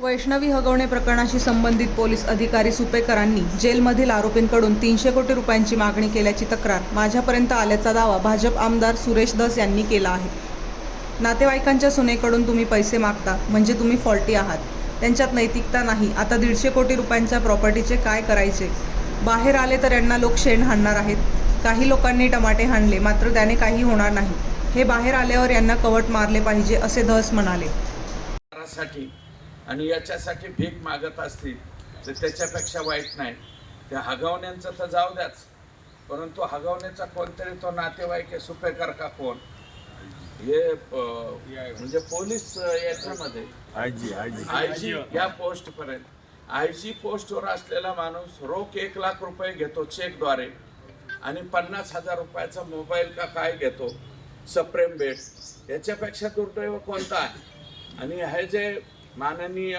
वैष्णवी हगवणे प्रकरणाशी संबंधित पोलीस अधिकारी सुपेकरांनी जेलमधील आरोपींकडून तीनशे कोटी रुपयांची मागणी केल्याची तक्रार माझ्यापर्यंत आल्याचा दावा भाजप आमदार सुरेश धस यांनी केला आहे. नातेवाईकांच्या सुनेकडून तुम्ही पैसे मागता म्हणजे तुम्ही फॉल्टी आहात. त्यांच्यात नैतिकता नाही आता दीडशे कोटी रुपयांच्या प्रॉपर्टीचे काय करायचे? बाहेर आले तर यांना लोक शेण हाणणार आहेत. काही लोकांनी टमाटे हाणले मात्र त्याने काही होणार नाही. हे बाहेर आल्यावर यांना कवट मारले पाहिजे असे धस म्हणाले. आणि याच्यासाठी भीक मागत असतील तर त्याच्यापेक्षा वाईट नाही. त्या हगवण्यांचं तर जाऊ द्याच. परंतु हगवण्याचा कोणतरी तो नातेवाईक आहे सुपेकर का कोण? हे म्हणजे पोलीस याच्यामध्ये. आजी आजी आय जी या पोस्ट पर्यंत आय जी पोस्टवर असलेला माणूस रोख एक लाख रुपये घेतो चेकद्वारे आणि पन्नास हजार रुपयाचा मोबाईल का काय घेतो? सप्रेम बेट. याच्यापेक्षा दुर्दैव कोणता आहे? आणि हे जे माननीय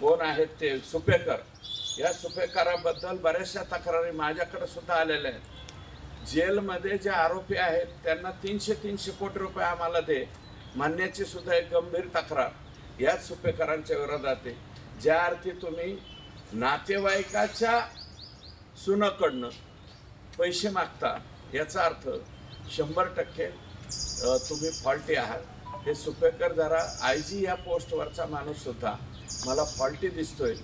कोण आहेत ते? सुपेकर. या सुपेकराबद्दल बऱ्याचशा तक्रारी माझ्याकडे सुद्धा आलेल्या आहेत. जेलमध्ये जे आरोपी आहेत त्यांना तीनशे तीनशे कोटी रुपये आम्हाला दे. म्हणण्याची सुद्धा एक गंभीर तक्रार याच सुपेकरांच्या विरोधात आहे. ज्या अर्थी तुम्ही नातेवाईकाच्या सुनाकडनं पैसे मागता याचा अर्थ शंभर टक्के तुम्ही फॉल्टी आहात. हे सुपेकर जरा आय जी या पोस्टवरचा माणूससुद्धा मला फॉल्टी दिसतोय.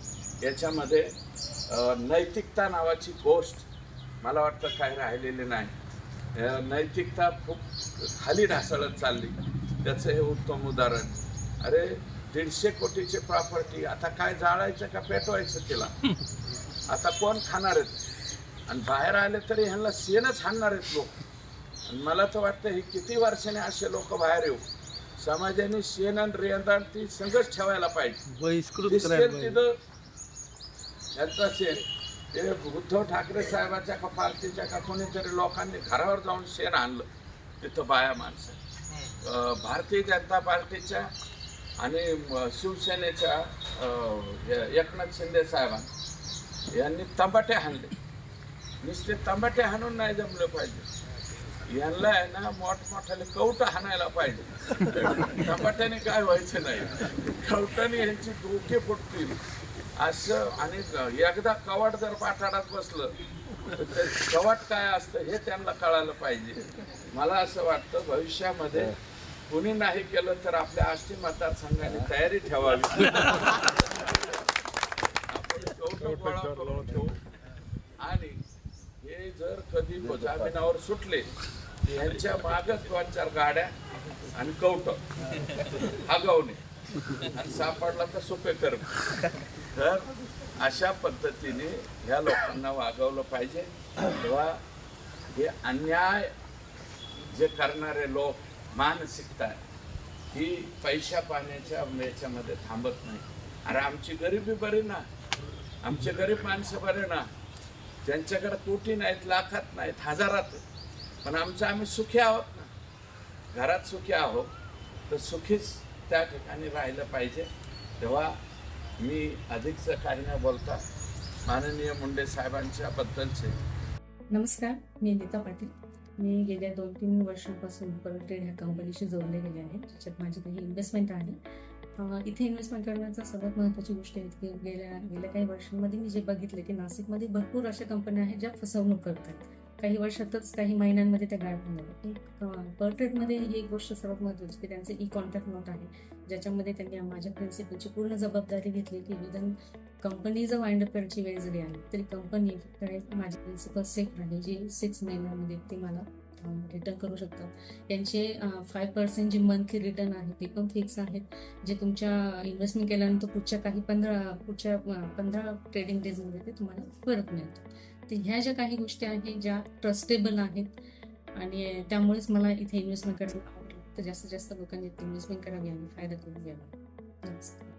याच्यामध्ये नैतिकता नावाची गोष्ट मला वाटतं काही राहिलेली नाही. नैतिकता खूप खाली ढासळत चालली. त्याचं हे उत्तम उदाहरण. अरे दीडशे कोटीची प्रॉपर्टी आता काय जाळायचं का पेटवायचं तिला? आता कोण खाणार आहेत? आणि बाहेर आले तरी ह्यांना शेणच हाणणार आहेत लोक. आणि मला तर वाटतं हे किती वर्षाने असे लोक बाहेर येऊ. समाजाने शेण आणि रेंदाण ती संघच ठेवायला पाहिजे. बहिष्कृत. तिथं यांचा शेण. ते उद्धव ठाकरे साहेबाच्या का पार्टीच्या का कोणीतरी लोकांनी घरावर जाऊन शेण आणलं. तिथं बाया माणसं. अं, भारतीय जनता पार्टीच्या आणि शिवसेनेच्या एकनाथ शिंदे साहेबांनी यांनी तंबाटे हाणले. नुसते तंबाटे हाणून नाही जमले पाहिजे. यांना आहे ना मोठमोठ्याने कवट हाणायला पाहिजे. तंबाट्याने काय व्हायचं नाही. कवटाने यांची डोके फुटतील. असं आणि एकदा कवाट जर पाठाडात बसलं तर कवाट काय असतं हे त्यांना कळायलं पाहिजे. मला असं वाटतं भविष्यामध्ये कुणी नाही केलं तर आपल्या आष्टी मतदारसंघाने तयारी ठेवावी. आपण ठेवू. आणि हे जर कधी जामिनावर सुटले यांच्या मागच दोन चार गाड्या आणि कवट. आगावणे आणि सापडला तर सोपे कर तर अशा पद्धतीने ह्या लोकांना वागवलं पाहिजे. तेव्हा हे अन्याय जे करणारे लोक मानसिकता ही पैशा पाण्याच्या याच्यामध्ये थांबत नाही. अरे आमची गरिबी बरी ना. आमचे गरीब माणसं बरे ना. ज्यांच्याकडे कोटी नाहीत लाखात नाहीत हजारात आहेत. पण आमचं आम्ही सुखी आहोत ना. घरात सुखी आहोत तर सुखीच त्या ठिकाणी राहिलं पाहिजे. तेव्हा मी अधिकचं काही न बोलता माननीय मुंडे साहेबांच्या बद्दलचे नमस्कार मी नीता पाटील. मी गेल्या दोन तीन वर्षांपासून परटेड ह्या कंपनीशी जोडले गेले आहे ज्याच्यात माझी काही इन्व्हेस्टमेंट आहे इथे इन्व्हेस्टमेंट करण्याचा सर्वात महत्त्वाची गोष्ट आहे की गेल्या गेल्या काही वर्षांमध्ये मी जे बघितले की नाशिकमध्ये भरपूर अशा कंपन्या आहेत ज्या फसवणूक करतात. काही वर्षातच काही महिन्यांमध्ये त्या गायब होणार पर्ट्रेटमध्ये ही एक गोष्ट सर्वात महत्त्वाची की त्यांचे ई कॉन्टॅक्ट नोट आहे. ज्याच्यामध्ये त्यांनी माझ्या प्रिन्सिपलची पूर्ण जबाबदारी घेतली की विधन कंपनी जर वाइंड अप करायची वेळ जरी आली तरी कंपनीकडे माझी प्रिन्सिपल सेफ आहे जी सिक्स महिन्यामध्ये ते मला रिटर्न करू शकतात. त्यांचे फाय पर्सेंट जे मंथली रिटर्न आहे ते पण फिक्स आहेत. जे तुमच्या इन्व्हेस्टमेंट केल्यानंतर पुढच्या काही पंधरा पुढच्या पंधरा ट्रेडिंग डेजमध्ये ते तुम्हाला परत मिळतात. तर ह्या ज्या काही गोष्टी आहेत ज्या ट्रस्टेबल आहेत आणि त्यामुळेच मला इथे इन्व्हेस्टमेंट करायला आवडलं. तर जास्तीत जास्त लोकांनी इन्व्हेस्टमेंट करावी आणि फायदा करून घ्यावा. नमस्कार.